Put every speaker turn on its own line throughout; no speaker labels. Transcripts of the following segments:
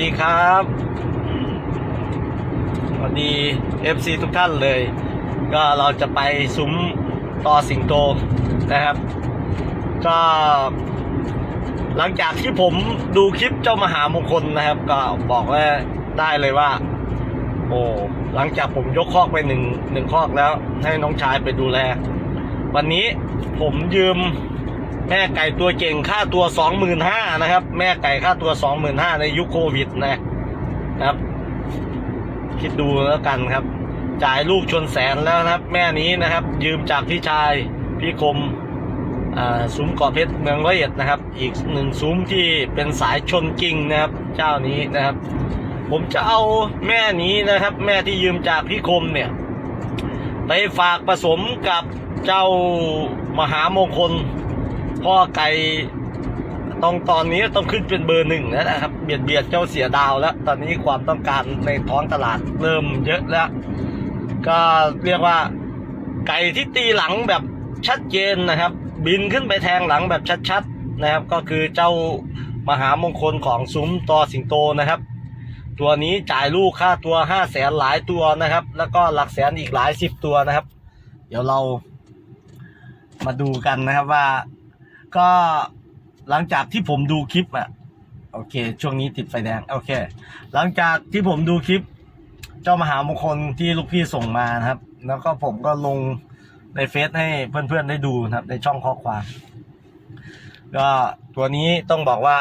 ดีครับ สวัสดี FC ทุกท่านเลย ก็เราจะไปซุ้มต่อสิงโตนะครับ ก็หลังจากที่ผมดูคลิปเจ้ามหามงคลนะครับ ก็บอกว่าได้เลยว่า โอ้หลังจากผมยกคอกไปหนึ่งหนึ่งคอกแล้ว ให้น้องชายไปดูแล วันนี้ผมยืม แม่ไก่ตัวเก่งค่าตัวสองหมื่นห้านะครับ แม่ไก่ค่าตัวสองหมื่นห้าในยุคโควิดนะครับ คิดดูแล้วกันครับ จ่ายลูกชนแสนแล้วนะครับ แม่นี้นะครับ ยืมจากพี่ชายพี่คมอ่าซุ้มเกาะเพชรเมืองร้อยเอ็ดนะครับ อีกหนึ่งซุ้มที่เป็นสายชนจริงนะครับ เจ้านี้นะครับ ผมจะเอาแม่นี้นะครับ แม่ที่ยืมจากพี่คมเนี่ย ไปฝากผสมกับเจ้ามหามงคล พ่อไก่ต้องตอนนี้ต้องขึ้นเป็นเบอร์หนึ่งแล้วนะครับ เบียดเบียดเจ้าเสียดาวแล้ว ตอนนี้ความต้องการในท้องตลาดเริ่มเยอะแล้ว ก็เรียกว่าไก่ที่ตีหลังแบบชัดเจนนะครับ บินขึ้นไปแทงหลังแบบชัดๆนะครับ ก็คือเจ้ามหามงคลของซุ้มตอสิงโตนะครับ ตัวนี้จ่ายลูกค่าตัวห้าแสนหลายตัวนะครับ แล้วก็หลักแสนอีกหลายสิบตัวนะครับ เดี๋ยวเรามาดูกันนะครับว่า ก็หลังจากที่ผมดูคลิปอะโอเค ช่วงนี้ติดไฟแดง โอเค หลังจากที่ผมดูคลิป เจ้ามหามงคลที่ลูกพี่ส่งมานะครับ แล้วก็ผมก็ลงในเฟซให้เพื่อนๆได้ดูนะครับ ในช่องข้อความ ก็ตัวนี้ต้องบอกว่า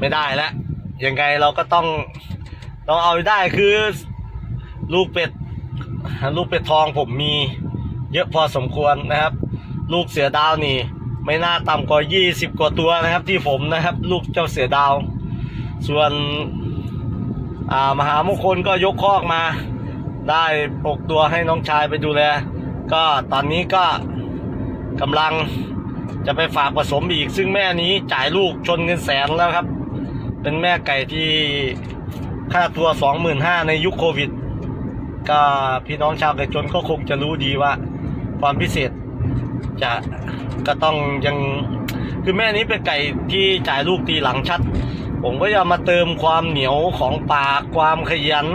ไม่ได้แล้วยังไงเราก็ต้องต้องเอาได้คือลูกเป็ด ลูกเป็ดทองผมมีเยอะพอสมควรนะครับ ลูกเสือดาวนี่ ไม่น่าต่ำกว่า 20 กว่าตัวนะครับที่ผมนะครับ ลูกเจ้าเสือดาว ส่วนมหามงคลก็ยกคอกมา ได้ปกตัวให้น้องชายไปดูแล ก็ตอนนี้ก็กำลังจะไปฝากผสมอีก ซึ่งแม่นี้จ่ายลูกชนเงินแสนแล้วครับ เป็นแม่ไก่ที่ค่าตัว 25,000 ในยุคโควิด ก็พี่น้องชาวไก่ชนก็คงจะรู้ดีว่า ความพิเศษจะ ก็ต้องยัง คือแม่นี้เป็นไก่ที่จ่ายลูกตีหลังชัด ผมก็จะมาเติมความเหนียวของปากความขยัน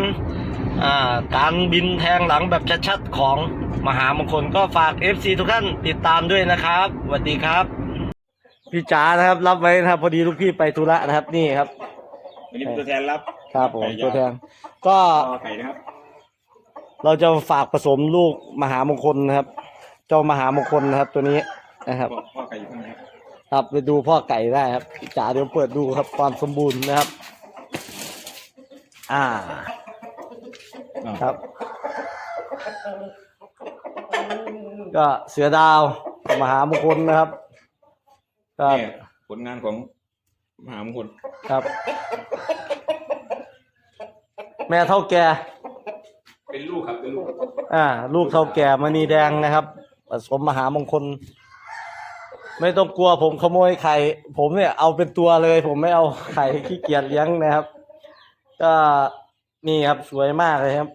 อ่าการบินแทงหลังแบบชัดๆของมหามงคลก็ฝาก FC ทุกท่านติดตามด้วยนะครับสวัสดีครับ พี่จ๋านะครับรับไว้นะครับ พอดีลูกพี่ไปธุระนะครับนี่ครับ
วันนี้เป็นตัวแทนรับ
ครับผม
ไก่ย่าง
ตัวแทน ก็
ต่อไก่นะครับ
เราจะฝากผสมลูกมหามงคลนะครับ เจ้ามหามงคลนะครับตัวนี้ นะครับ
พ่อพ่อไก่อยู่ข้างในครับ
ครับไปดูพ่อไก่ได้ครับพี่จ๋าเดี๋ยวเปิดดูครับความสมบูรณ์นะครับ อ่าครับ ก็เสือดาวมหามงคลนะครับก็
นี่ผลงานของมหามงคล
ครับ แม่เท่าแก่
เป็นลูกครับเป็นลูก
อ่า ลูกเท่าแก่มณีแดงนะครับผสมมหามงคล ไม่ต้องกลัวผมขโมยไข่ผมเนี่ยเอาเป็นตัวเลย ผมไม่เอาไข่ขี้เกียจเลี้ยงนะครับ ก็นี่ครับสวยมากเลยครับ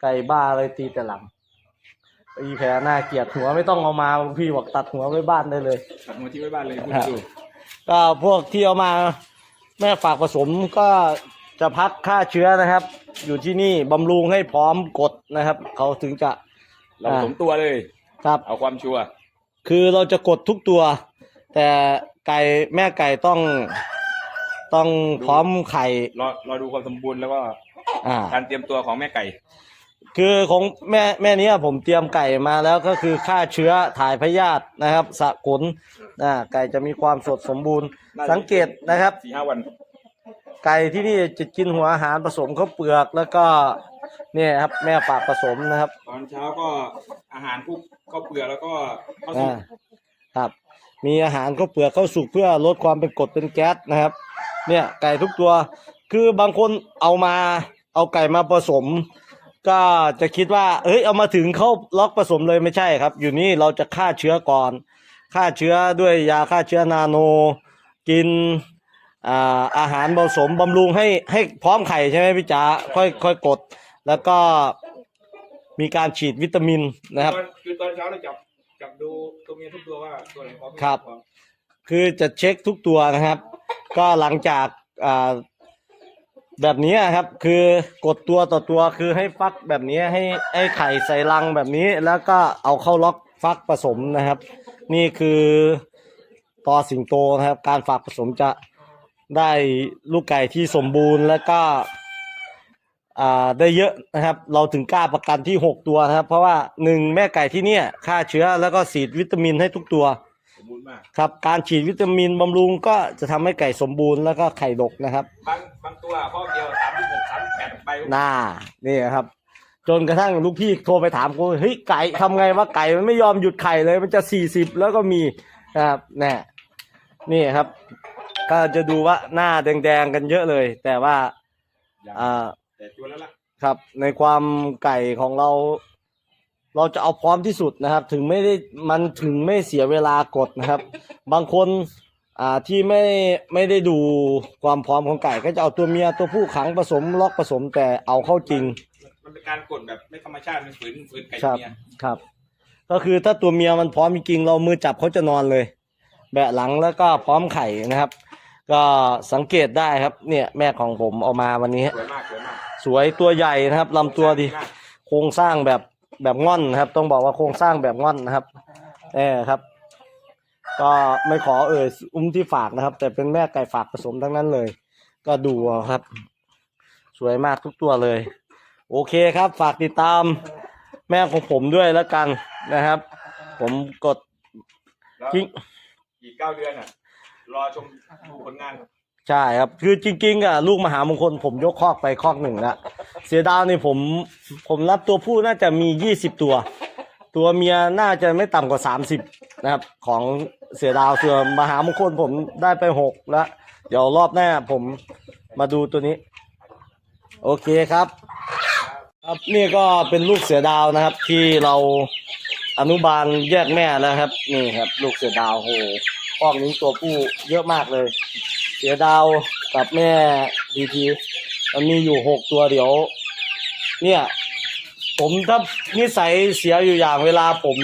ไก่บ้าเลยตีแต่หลังอีแผลหน้าเกลียดหัวไม่ต้องเอามาพี่บอกตัดหัวไว้บ้านได้เลย
ตัดมาที่ไว้บ้านเลยพูด
ครับ
ดู
ก็พวกที่เอามาแม่ฝากผสมก็จะพักฆ่าเชื้อนะครับ อยู่ที่นี่บำรุงให้พร้อมกดนะครับ เขาถึงจะ
เราผสมตัวเลย
ครับ
เอาความชัวร์
คือเราจะกดทุกตัว แต่ไก่แม่ไก่ต้องต้องพร้อมไข่
รอรอดูความสมบูรณ์แล้วก็
อ่า
การเตรียมตัวของแม่ไก่
คือของแม่แม่เนี้ยผมเตรียมไก่มาแล้วก็คือฆ่าเชื้อถ่ายพยาธินะครับสะขนอ่าไก่จะมีความสดสมบูรณ์สังเกตนะครับ
สี่ห้าวัน
ไก่ที่นี่จะกินหัวอาหารผสมข้าวเปลือก แล้วก็ เนี่ยครับแม่ฝากผสมนะครับ
ตอนเช้าก็อาหารพวกข้าวเปลือกแล้วก็ข้าวสุ
อ่ากครับ มีอาหารข้าวเปลือกข้าวสุกเพื่อลดความเป็นกรดเป็นแก๊สนะครับ เนี่ยไก่ทุกตัว คือบางคนเอามาเอาไก่มาผสม ก็จะคิดว่า เอ้ยเอามาถึงเข้าล็อกผสมเลยไม่ใช่ครับ อยู่นี่เราจะฆ่าเชื้อก่อนฆ่าเชื้อด้วยยาฆ่าเชื้อนาโน กินอ่าอาหารผสมบำรุงให้ให้พร้อมไข่ใช่ไหมพี่จ๋าค่อยค่อยกด แล้วก็มีการฉีดวิตามินนะครับ
ตอนคือตอนเช้าเราจับจับดูตัวเมียทุกตัวว่าตัวไหนพร้อม
ครับ
พร้อม
คือจะเช็คทุกตัวนะครับ ก็หลังจากอ่าแบบนี้ครับ คือกดตัวต่อตัวคือให้ฟักแบบนี้ให้ให้ไข่ใส่รังแบบนี้ แล้วก็เอาเข้าล็อกฟักผสมนะครับ นี่คือตอสิงโตนะครับ การฝากผสมจะได้ลูกไก่ที่สมบูรณ์แล้วก็ อ่าได้เยอะนะครับ เราถึงกล้าประกันที่หกตัวนะครับ เพราะว่าหนึ่งแม่ไก่ที่เนี่ยฆ่าเชื้อแล้วก็ฉีดวิตามินให้ทุกตัว
สมบูรณ์มาก
ครับ การฉีดวิตามินบำรุงก็จะทำให้ไก่สมบูรณ์แล้วก็ไข่ดกนะครับ
บางบางตัวข้อเดียวสามหกสามแปดใบ
น่านี่ครับ จนกระทั่งลูกพี่โทรไปถามกูเฮ้ยไก่ทำไงว่าไก่มันไม่ยอมหยุดไข่เลยมันจะสี่สิบแล้วก็มีนะครับแน่นี่ครับ ก็จะดูว่าหน้าแดงๆกันเยอะเลย แต่ว่า
อย่าง
อ่า
แต่ตัวแล้วล่ะ
ครับ ในความไก่ของเรา เราจะเอาพร้อมที่สุดนะครับ ถึงไม่ได้มันถึงไม่เสียเวลากดนะครับ บางคนอ่าที่ไม่ไม่ได้ดูความพร้อมของไก่ ก็จะเอาตัวเมียตัวผู้ขังผสมล็อกผสมแต่เอาเข้าจริง
มันเป็นการกดแบบไม่ธรรมชาติมันฝืนฝืนไก่
ครับ
เมีย
ครับ ก็คือถ้าตัวเมียมันพร้อมจริงๆเรามือจับเขาจะนอนเลย แบะหลังแล้วก็พร้อมไข่นะครับ ก็สังเกตได้ครับ เนี่ยแม่ของผมเอามาวันนี้
สวยมากสวยมาก
สวยตัวใหญ่นะครับลำตัวดี
มาก
โครงสร้างแบบแบบง่อนนะครับ ต้องบอกว่าโครงสร้างแบบง่อนนะครับเออครับ ก็ไม่ขอเอ่ยอุ้มที่ฝากนะครับ แต่เป็นแม่ไก่ฝากผสมทั้งนั้นเลย ก็ดูเอาครับ สวยมากทุกตัวเลย โอเคครับ ฝากติดตามแม่ของผมด้วยแล้วกันนะครับ ผมกด
แล้ว
จริง
อีกเก้าเดือนอะ รอชมดูผลงาน
ใช่ครับ คือจริงๆอะลูกมหามงคลผมยกคอกไปคอกหนึ่งละเสียดาวนี่ผมผมรับตัวผู้น่าจะมียี่สิบตัว ตัวเมียน่าจะไม่ต่ำกว่าสามสิบนะครับ ของเสียดาวส่วนมหามงคลผมได้ไปหกแล้วเดี๋ยวรอบหน้าผมมาดูตัวนี้ โอเคครับ ครับนี่ก็เป็นลูกเสือดาวนะครับ ที่เราอนุบาลแยกแม่แล้วครับ นี่ครับ ลูกเสือดาวโห คอกนี้ตัวผู้เยอะมากเลย เสือดาวกับแม่ดีทีมันมีอยู่หกตัวเดี๋ยว เนี่ย ผมถ้านิสัยเสียอยู่อย่างเวลาผม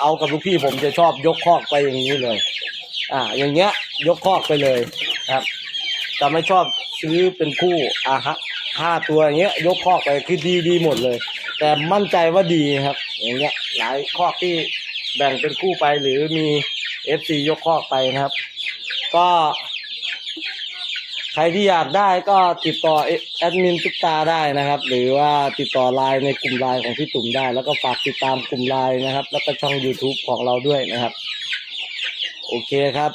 เอากับลูกพี่ผมจะชอบยกคอกไปอย่างนี้เลย อ่า อย่างเงี้ย ยกคอกไปเลยครับจะไม่ชอบซื้อเป็นคู่อะฮะห้าตัวอย่างเงี้ย ยกคอกไปคือดีดีหมดเลย แต่มั่นใจว่าดีครับ อย่างเงี้ย หลายคอกที่แบ่งเป็นคู่ไปหรือมี เอฟซียกคอกไปนะครับ ก็ ใครที่อยากได้ก็ติดต่อแอดมินตุ๊กตาได้นะครับ หรือว่าติดต่อไลน์ในกลุ่มไลน์ของพี่ตุ่มได้ แล้วก็ฝากติดตามกลุ่มไลน์นะครับ แล้วก็ช่อง YouTube ของเราด้วยนะครับ โอเคครับ